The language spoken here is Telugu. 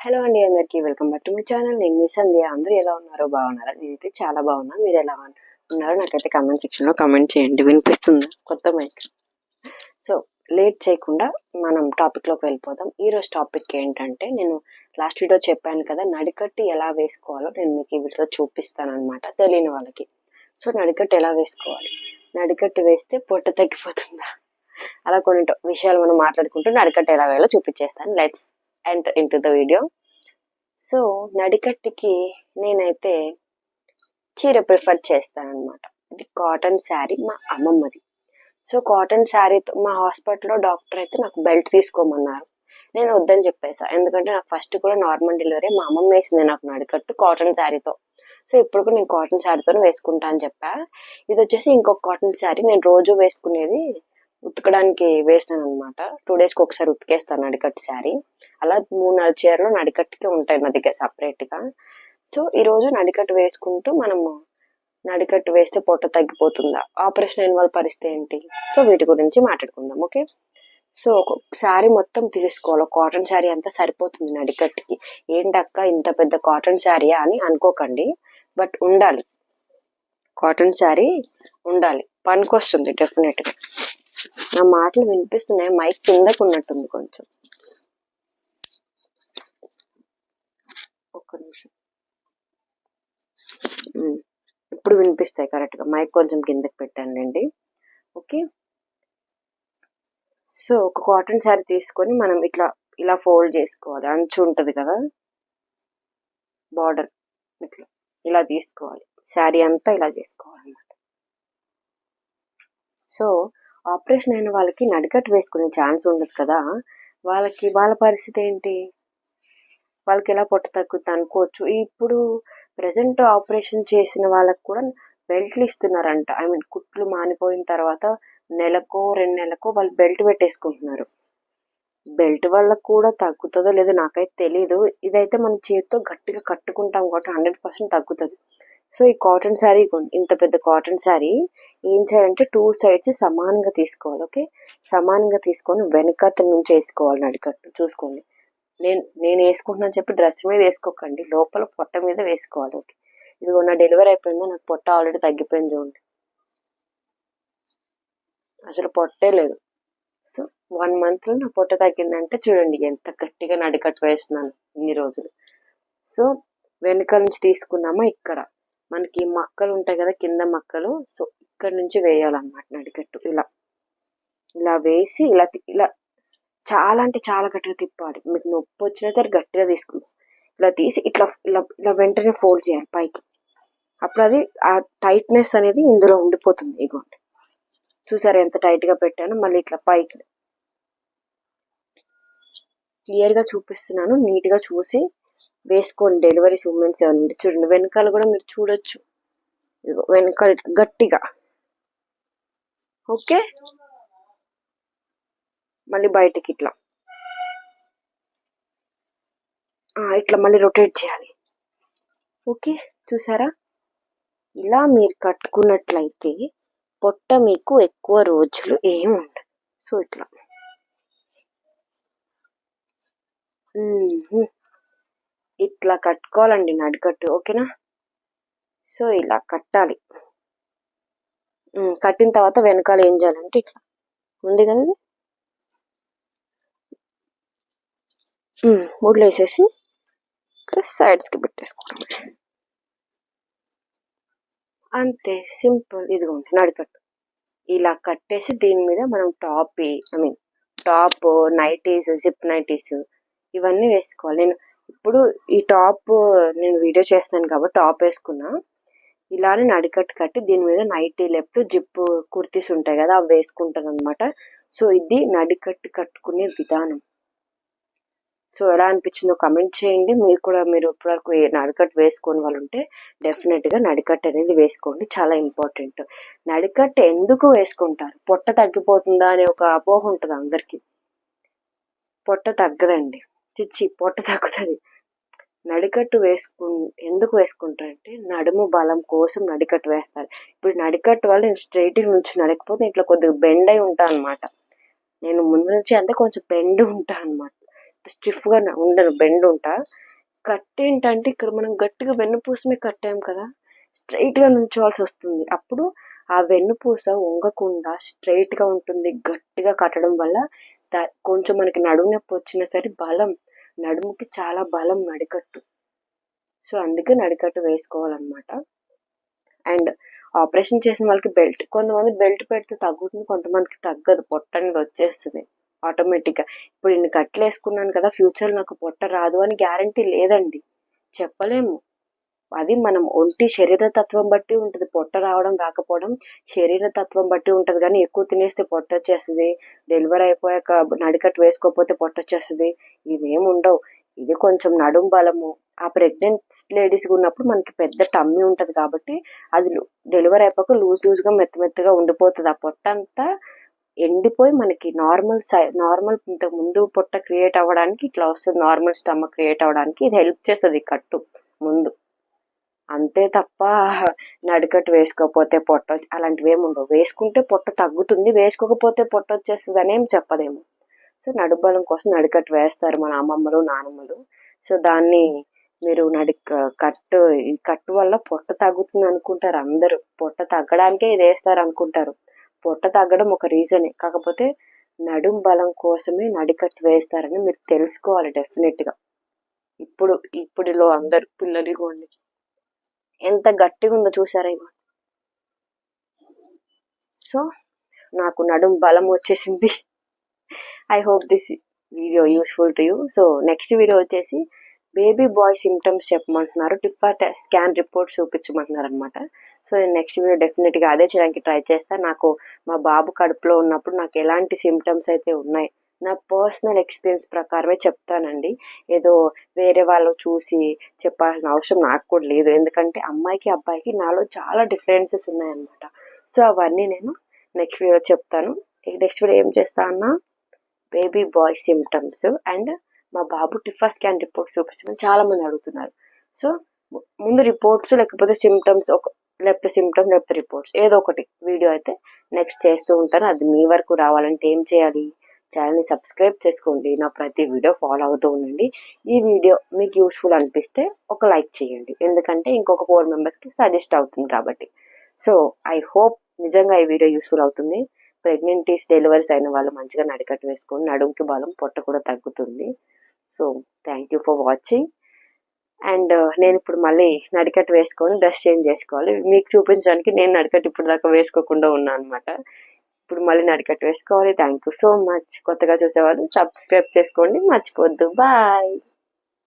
హలో అండి అందరికీ welcome back to my channel. నేను మీ సంధ్య. అందరూ ఎలా ఉన్నారో బాగున్నారా? నేనైతే చాలా బాగున్నా. మీరు ఎలా ఉన్నారో నాకైతే కమెంట్ సెక్షన్లో కమెంట్ చేయండి. వినిపిస్తుందా? కొత్త మైక్ సో లేట్ చేయకుండా మనం టాపిక్లోకి వెళ్ళిపోదాం. ఈరోజు టాపిక్ ఏంటంటే నేను లాస్ట్ వీడియో చెప్పాను కదా నడికట్టు ఎలా వేసుకోవాలో నేను మీకు ఈ వీడియో చూపిస్తాను అనమాట తెలియని వాళ్ళకి. సో నడికట్టు ఎలా వేసుకోవాలి? నడికట్టు వేస్తే పొట్ట తగ్గిపోతుందా? అలా కొన్ని విషయాలు మనం మాట్లాడుకుంటూ నడికట్టు ఎలా వేయాలో చూపించేస్తాను. Let's enter into the video so నడికట్టుకి నేనైతే చీర ప్రిఫర్ చేస్తాను అనమాట ఇది కాటన్ శారీ మా అమ్మమ్మది. సో కాటన్ శారీతో మా హాస్పిటల్లో డాక్టర్ అయితే నాకు బెల్ట్ తీసుకోమన్నారు. నేను వద్దని చెప్పేసా. ఎందుకంటే నాకు ఫస్ట్ కూడా నార్మల్ డెలివరీ మా అమ్మమ్మ వేసింది నాకు నడికట్టు కాటన్ శారీతో సో ఇప్పుడు కూడా నేను కాటన్ శారీతో వేసుకుంటా అని చెప్పా. ఇది వచ్చేసి ఇంకొక కాటన్ శారీ నేను రోజు వేసుకునేది ఉతకడానికి వేస్తాను అనమాట టూ డేస్కి ఒకసారి ఉతికేస్తాను నడికట్టు శారీ. అలా మూడు నాలుగు చీరలు నడికట్టుకే ఉంటాయి నా దగ్గర సపరేట్గా సో ఈరోజు నడికట్టు వేసుకుంటూ మనము నడికట్టు వేస్తే పొట్ట తగ్గిపోతుందా? ఆపరేషన్ అయిన వాళ్ళ పరిస్థితి ఏంటి? సో వీటి గురించి మాట్లాడుకుందాం ఓకే సో ఒక శారీ మొత్తం తీసుకోవాలి కాటన్ శారీ అంతా సరిపోతుంది నడికట్టుకి. ఏంటక్క ఇంత పెద్ద కాటన్ శారీయా అని అనుకోకండి. బట్ ఉండాలి. కాటన్ శారీ ఉండాలి. పనికొస్తుంది డెఫినెట్గా నా మాటలు వినిపిస్తున్నాయి. మైక్ కిందకు ఉన్నట్టుంది కొంచెం. ఒక్క నిమిషం. ఇప్పుడు వినిపిస్తాయి కరెక్ట్గా. మైక్ కొంచెం కిందకి పెట్టండి ఓకే? సో ఒక కాటన్ శారీ తీసుకొని మనం ఇట్లా ఇలా ఫోల్డ్ చేసుకోవాలి. అంచు ఉంటుంది కదా? బార్డర్. ఇట్లా. ఇలా తీసుకోవాలి. శారీ అంతా ఇలా చేసుకోవాలన్నమాట. సో ఆపరేషన్ అయిన వాళ్ళకి నడికట్టు వేసుకునే ఛాన్స్ ఉండదు కదా. వాళ్ళకి వాళ్ళ పరిస్థితి ఏంటి? వాళ్ళకి ఎలా పొట్ట తగ్గుతుంది అనుకోవచ్చు. ఇప్పుడు ప్రజెంట్ ఆపరేషన్ చేసిన వాళ్ళకి కూడా బెల్ట్లు ఇస్తున్నారంట. ఐ మీన్ కుట్లు మానిపోయిన తర్వాత నెలకో రెండు నెలకో వాళ్ళు బెల్ట్ పెట్టేసుకుంటున్నారు. బెల్ట్ వల్ల కూడా తగ్గుతుందో లేదో నాకైతే తెలియదు ఇదైతే మన చేతితో గట్టిగా కట్టుకుంటాం కాబట్టి హండ్రెడ్ పర్సెంట్ తగ్గుతుంది. సో ఈ కాటన్ శారీ ఇంత పెద్ద కాటన్ శారీ ఏం చేయాలంటే టూ సైడ్స్ సమానంగా తీసుకోవాలి ఓకే? సమానంగా తీసుకొని వెనకత నుంచి వేసుకోవాలి నడికట్టు చూసుకోండి. నేను నేను వేసుకుంటున్నాను చెప్పి డ్రెస్ మీద వేసుకోకండి లోపల పొట్ట మీద వేసుకోవాలి ఓకే? ఇదిగో నా డెలివరీ అయిపోయింది నాకు పొట్ట ఆల్రెడీ తగ్గిపోయింది చూడండి. అసలు పొట్టే లేదు. సో వన్ మంత్లో నా పొట్ట తగ్గిందంటే చూడండి ఎంత గట్టిగా నడికట్టు వేస్తున్నాను ఇన్ని రోజులు. సో వెనుక నుంచి తీసుకున్నామా ఇక్కడ? మనకి మక్కలు ఉంటాయి కదా కింద మక్కలు. సో ఇక్కడ నుంచి వేయాలన్నమాట నడికట్టు. ఇలా. ఇలా వేసి ఇలా ఇలా చాలా అంటే చాలా గట్టిగా తిప్పాలి. మీకు నొప్పి వచ్చిన సరే గట్టిగా తీసుకుంది ఇలా తీసి ఇట్లా ఇలా ఇలా వెంటనే ఫోల్డ్ చేయాలి పైకి. అప్పుడు అది ఆ టైట్నెస్ అనేది ఇందులో ఉండిపోతుంది ఇగోండి చూసారు ఎంత టైట్గా పెట్టాను మళ్ళీ ఇట్లా పైకి. క్లియర్గా చూపిస్తున్నాను నీట్గా చూసి వేసుకోండి డెలివరీస్ ఉమెన్స్ ఏమైనా చూడండి వెనకాల కూడా మీరు చూడొచ్చు. వెనకాల గట్టిగా. ఓకే? మళ్ళీ బయటికి ఇట్లా. ఇట్లా మళ్ళీ రొటేట్ చేయాలి. ఓకే? చూసారా? ఇలా మీరు కట్టుకున్నట్లయితే పొట్ట మీకు ఎక్కువ రోజులు ఏమి ఉండదు. సో ఇట్లా. ఇట్లా కట్టుకోవాలండి నడికట్టు ఓకేనా? సో ఇలా కట్టాలి. కట్టిన తర్వాత వెనకాల ఏం చేయాలంటే ఇట్లా. ఉంది కదా ముడ్లు వేసేసి ఇక్కడ సైడ్స్కి పెట్టేసుకోవడం అంతే సింపుల్. ఇదిగోండి నడికట్టు. ఇలా కట్టేసి దీని మీద మనం top I mean top nighties zip nighties ఇవన్నీ వేసుకోవాలి. నేను ఇప్పుడు ఈ టాప్ నేను వీడియో చేస్తాను కాబట్టి టాప్ వేసుకున్నా. ఇలానే నడికట్టు కట్టి దీని మీద నైటీ లేకపోతే జిప్ కుర్తీస్ ఉంటాయి కదా అవి వేసుకుంటాను అనమాట సో ఇది నడికట్టు కట్టుకునే విధానం. సో ఎలా అనిపించిందో కమెంట్ చేయండి. మీరు కూడా మీరు ఇప్పటివరకు నడికట్ వేసుకొని వాళ్ళు ఉంటే డెఫినెట్గా నడికట్ అనేది వేసుకోండి. చాలా ఇంపార్టెంట్ నడికట్ ఎందుకు వేసుకుంటారు? పొట్ట తగ్గిపోతుందా అనే ఒక అపోహ ఉంటుంది అందరికీ. పొట్ట తగ్గదండి. చిచ్చి పొట్ట తగ్గుతుంది. నడికట్టు వేసుకు ఎందుకు వేసుకుంటారంటే నడుము బలం కోసం నడికట్టు వేస్తారు. ఇప్పుడు నడికట్టు వల్ల నేను స్ట్రైట్గా నుంచి నడకపోతే ఇట్లా కొద్దిగా బెండ్ అయి ఉంటాను అనమాట నేను ముందు నుంచి అంటే కొంచెం బెండ్ ఉంటాను అనమాట స్టిఫ్గా ఉండను బెండ్ ఉంటా. కట్ ఏంటంటే ఇక్కడ మనం గట్టిగా వెన్నుపూసమే కట్టాం కదా స్ట్రైట్గా నుంచోవాల్సి వస్తుంది. అప్పుడు ఆ వెన్నుపూస వంగకుండా స్ట్రైట్గా ఉంటుంది గట్టిగా కట్టడం వల్ల దా- కొంచెం మనకి నడుము నొప్పి వచ్చినా సరే బలం నడుముకి చాలా బలం నడికట్టు. సో అందుకే నడికట్టు వేసుకోవాలన్నమాట. అండ్ ఆపరేషన్ చేసిన వాళ్ళకి బెల్ట్ కొంతమంది బెల్ట్ పెడితే తగ్గుతుంది కొంతమందికి తగ్గదు పొట్ట అనేది వచ్చేస్తుంది ఆటోమేటిక్గా. ఇప్పుడు నేను కట్లు వేసుకున్నాను కదా ఫ్యూచర్ నాకు పొట్ట రాదు అని గ్యారంటీ లేదండి. చెప్పలేము. అది మనం ఒంటి శరీర తత్వం బట్టి ఉంటుంది. పొట్ట రావడం రాకపోవడం శరీర తత్వం బట్టి ఉంటుంది. కానీ ఎక్కువ తినేస్తే పొట్ట వచ్చేస్తుంది. డెలివరీ అయిపోయాక నడికట్టు వేసుకోకపోతే పొట్ట వచ్చేస్తుంది. ఇవేం ఉండవు. ఇది కొంచెం నడుం బలము. ఆ ప్రెగ్నెంట్ లేడీస్ ఉన్నప్పుడు మనకి పెద్ద టమ్మీ ఉంటుంది కాబట్టి అది డెలివరీ అయిపోక లూజ్ లూజ్గా మెత్త మెత్తగా ఉండిపోతుంది. ఆ పొట్ట అంతా ఎండిపోయి మనకి నార్మల్ సై నార్మల్ ఇంతకు ముందు పొట్ట క్రియేట్ అవ్వడానికి ఇట్లా వస్తుంది నార్మల్ స్టమక్ క్రియేట్ అవ్వడానికి ఇది హెల్ప్ చేస్తుంది కట్టు ముందు. అంతే తప్ప నడికట్టు వేసుకోకపోతే పొట్ట అలాంటివి ఏమి ఉండవు. వేసుకుంటే పొట్ట తగ్గుతుంది వేసుకోకపోతే పొట్ట వచ్చేస్తుంది అని ఏం చెప్పదేమో సో నడుబలం కోసం నడికట్టు వేస్తారు మన అమ్మమ్మలు నానమ్మలు. సో దాన్ని మీరు నడి కట్టు ఈ కట్టు వల్ల పొట్ట తగ్గుతుంది అనుకుంటారు అందరూ. పొట్ట తగ్గడానికే ఇది వేస్తారు అనుకుంటారు. పొట్ట తగ్గడం ఒక రీజనే. కాకపోతే నడుం బలం కోసమే నడికట్టు వేస్తారని మీరు తెలుసుకోవాలి డెఫినెట్గా. ఇప్పుడు ఇప్పుడులో అందరు పిల్లలు ఇగోండి ఎంత గట్టిగా ఉందో చూసారా ఇగో. సో నాకు నడుం బలం వచ్చేసింది. I hope this video useful to you so next video వచ్చేసి బేబీ బాయ్ సిమ్టమ్స్ చెప్పమంటున్నారు. టిఫా స్కాన్ రిపోర్ట్ చూపించమంటున్నారు అనమాట సో నేను నెక్స్ట్ వీడియో డెఫినెట్గా అదే చేయడానికి ట్రై చేస్తాను నాకు మా బాబు కడుపులో ఉన్నప్పుడు నాకు ఎలాంటి సిమ్టమ్స్ అయితే ఉన్నాయి. నా పర్సనల్ ఎక్స్పీరియన్స్ ప్రకారమే చెప్తానండి. ఏదో వేరే వాళ్ళు చూసి చెప్పాల్సిన అవసరం నాకు కూడా లేదు. ఎందుకంటే అమ్మాయికి అబ్బాయికి నాలో చాలా డిఫరెన్సెస్ ఉన్నాయన్నమాట. సో అవన్నీ నేను నెక్స్ట్ వీడియో చెప్తాను. నెక్స్ట్ వీడియో ఏం చేస్తా అన్నా బేబీ బాయ్ సిమ్టమ్స్ అండ్ మా బాబు టిఫా స్కాన్ రిపోర్ట్స్ చూపించమని చాలామంది అడుగుతున్నారు. సో ముందు రిపోర్ట్స్ లేకపోతే సిమ్టమ్స్ ఒక లేకపోతే సిమ్టమ్స్ లేకపోతే రిపోర్ట్స్ ఏదో ఒకటి వీడియో అయితే నెక్స్ట్ చేస్తూ ఉంటాను. అది మీ వరకు రావాలంటే ఏం చేయాలి? ఛానల్ని సబ్స్క్రైబ్ చేసుకోండి. నా ప్రతి వీడియో ఫాలో అవుతూ ఉండండి. ఈ వీడియో మీకు యూస్ఫుల్ అనిపిస్తే ఒక లైక్ చేయండి. ఎందుకంటే ఇంకొక ఫోర్ మెంబర్స్కి సజెస్ట్ అవుతుంది కాబట్టి. సో ఐ హోప్ నిజంగా ఈ వీడియో యూస్ఫుల్ అవుతుంది. ప్రెగ్నెంటీస్ డెలివరీస్ అయిన వాళ్ళు మంచిగా నడికట్టు వేసుకొని నడుముకి బలం పొట్ట కూడా తగ్గుతుంది. So thank you for watching. And uh, నేను ఇప్పుడు మళ్ళీ నడికట్టు వేసుకొని డ్రెస్ చేంజ్ చేసుకోవాలి. మీకు చూపించడానికి నేను నడికట్టు ఇప్పుడు దాకా వేసుకోకుండా ఉన్నాను అనమాట ఇప్పుడు మళ్ళీ నడికట్టు వేసుకోవాలి. థ్యాంక్ యూ సో మచ్ కొత్తగా చూసేవాళ్ళు సబ్స్క్రైబ్ చేసుకోండి. మర్చిపోద్దు బాయ్